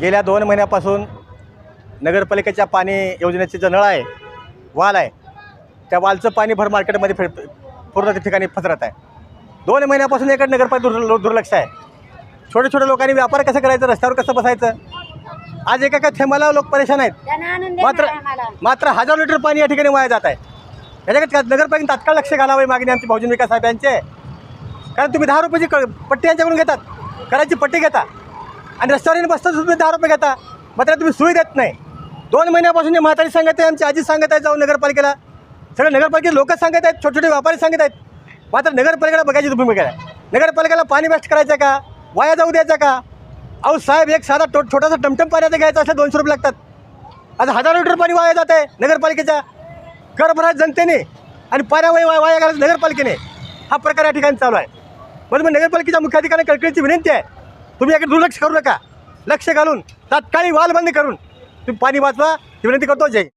गेल्या दोन महिन्यापासून नगरपालिकेच्या पाणी योजनेचे जो नळ आहे वाल आहे त्या वालचं पाणी भर मार्केटमध्ये फिर पूर्ण त्या ठिकाणी पसरत आहे. दोन महिन्यापासून एकडे नगरपालिका दुर् दुर्लक्ष आहे. छोट्या छोट्या लोकांनी व्यापार कसं करायचं रस्त्यावर कसं बसायचं? आज एका एका थेंबाला लोक परेशान आहेत. मात्र मात्र हजार लिटर पाणी या ठिकाणी वाया जात आहे. याच्याकडे नगरपालिकेने तात्काळ लक्ष घालावे मागणी आमची भाऊजन विकास साहेब यांचे. कारण तुम्ही दहा रुपयाची क पट्टी यांच्याकडून घेतात. करायची पट्टी घेता. आणि रस्त्यावर बसता तुम्ही दहा रुपये घेता. मात्र तुम्ही सुई देत नाही. दोन महिन्यापासून हे म्हातारी सांगत आहे आमची आजी सांगत आहे जाऊन नगरपालिकेला. सगळे नगरपालिके लोक सांगत आहेत छोटे छोटे व्यापारी सांगत आहेत. मात्र नगरपालिकेला बघायची तुम्ही बघायला नगरपालिकेला पाणी वेस्ट करायचं का? वाया जाऊ द्यायचा का? अहो साहेब एक साधा टो छोटासा टमटम पाण्याचा घ्यायचा असं दोनशे रुपये लागतात. आता हजार लिटर पाणी वाया जात आहे नगरपालिकेच्या. कर भरायचं जनतेने आणि पाण्या वाया वाया घालायचं नगरपालिकेने. हा प्रकार या ठिकाणी चालू आहे. म्हणून मग नगरपालिकेच्या मुख्याधिकाऱ्यांना कळकळीची विनंती आहे. तुम्ही याकडे दुर्लक्ष करू नका. लक्ष घालून तात्काळी वाल बंद करून तुम्ही पाणी वाचवा. ही विनंती करतो. जय